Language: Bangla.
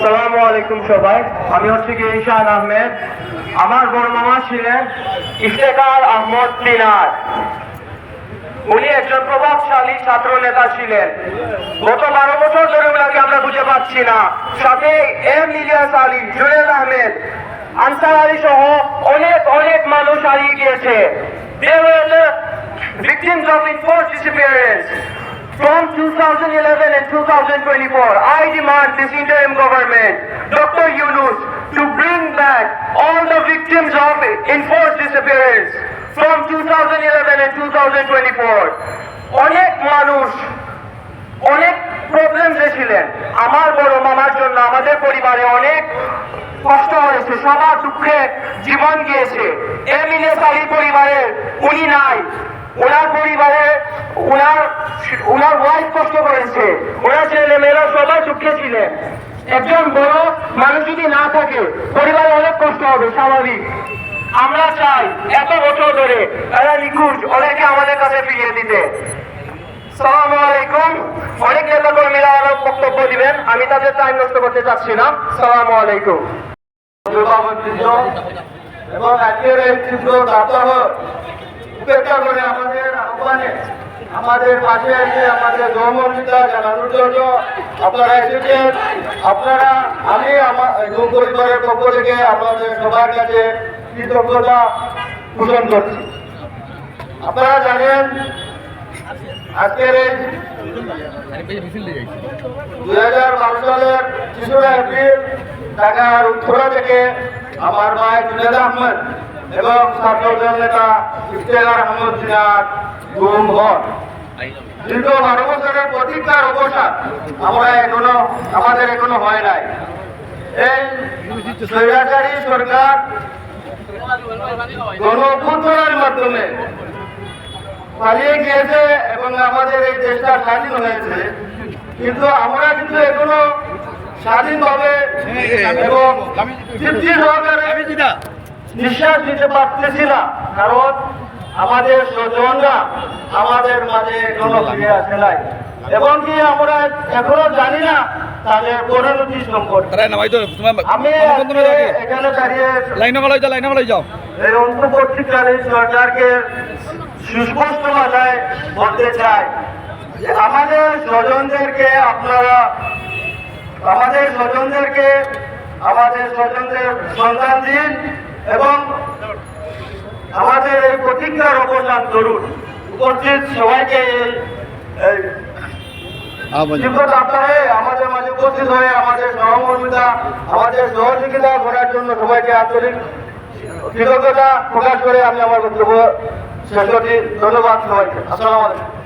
সালামু আলাইকুম সবাই। আমি হচ্ছে কি আহমেদ। আমার বড় মামা ছিলেন ইফতেখার আহমদ মিনার। উনি একজন প্রভাবশালী ছাত্র নেতা ছিলেন। গত বারো বছর ধরে ওনাকে আমরা খুঁজে পাচ্ছি না। সাথে এম ইলিয়াস আলী, জুনেদ আহমেদ, আনসার আলী সহ অনেক অনেক মানুষ হারিয়ে গিয়েছে। They were the victims of. From 2011 and 2024, I demand this interim government, Dr. Yunus, to bring back all the victims of enforced disappearance from 2011 and 2024. অনেক মানুষ অনেক প্রবলেমসে ছিলেন আমার বড় মামার জন্য আমাদের পরিবারে অনেক কষ্ট হয়েছে সবার দুঃখে জীবন গিয়েছে। এমিনে সালি পরিবারের উনি নাই। ওনার পরিবারে ওনার ওনার ওয়াইফ কষ্ট করেছে। ওনার ছেলে মেয়েরা সবাই দুঃখে ছিলেন। একজন বড় মানুষ যদি না থাকে, পরিবারে অনেক কষ্ট হবে, স্বাভাবিক। আমরা চাই এত বছর ধরে এরা নিখোঁজ ওদেরকে আমাদের কাছে ফিরিয়ে দিতে। সালাম আলাইকুম। অনেক নেতা কর্মীরা আরও বক্তব্য দিবেন। আমি তাদের টাইম নষ্ট করতে চাচ্ছি না। সালাম আলাইকুম। এবং আজকের এই তীব্র দাবদাহ উপেক্ষা করে আমাদের আহ্বানে আমাদের পাশে এসে আমাদের সহমর্মিতা জানানোর জন্য আপনারা এসেছেন আপনারা আমি আমার পরিবারের পক্ষ থেকে আপনাদের সবার কাছে কৃতজ্ঞতা করছি আপনারা জানেন, আজকের এই দুই হাজার বারো সালের তেসরা এপ্রিল ঢাকার উত্তরা থেকে আমার ভাই জুনেদ আহমদ এবং ছাত্রদল নেতা ইফতেখার আহমদ সিনার গুম হন। দীর্ঘ বারো বছরের প্রতীক্ষার অবসাদ আমরা এখনও, আমাদের এখনও হয় নাই। এই স্বৈরাচারী সরকার গণ মাধ্যমে পালিয়ে গিয়েছে এবং আমাদের এই দেশটা স্বাধীন হয়েছে। কিন্তু আমরা কিন্তু এখনও স্বাধীনভাবে এবং তৃপ্তি সহকারে নিঃশ্বাস নিতে পারতেছি না কারণ আমাদের স্বজনরা আমাদের মাঝে এখনও ফিরে আসে নাই। এবং কি আমরা এখনও জানি না তাদের পরিণতি সম্পর্কে আমি এখানে দাঁড়িয়ে লাইনে গলাই যাও লাইনে গলাই যাও। এই অন্তর্বর্তীকালীন সরকারকে সুস্পষ্ট ভাষায় বলতে চাই। আমাদের স্বজনদেরকে আপনারা আমাদের স্বজনদেরকে আমাদের স্বজনদের সন্ধান দিন এবং আমাদের এই প্রতিজ্ঞার অবসান করুন। উপস্থিত সবাইকে আমাদের মাঝে উপস্থিত হয়ে আমাদের সহমর্মিতা আমাদের সহযোগিতা করার জন্য সবাইকে আন্তরিক কৃতজ্ঞতা প্রকাশ করে আমি আমার বক্তব্য শেষ করছি। ধন্যবাদ সবাইকে। আসসালামু আলাইকুম।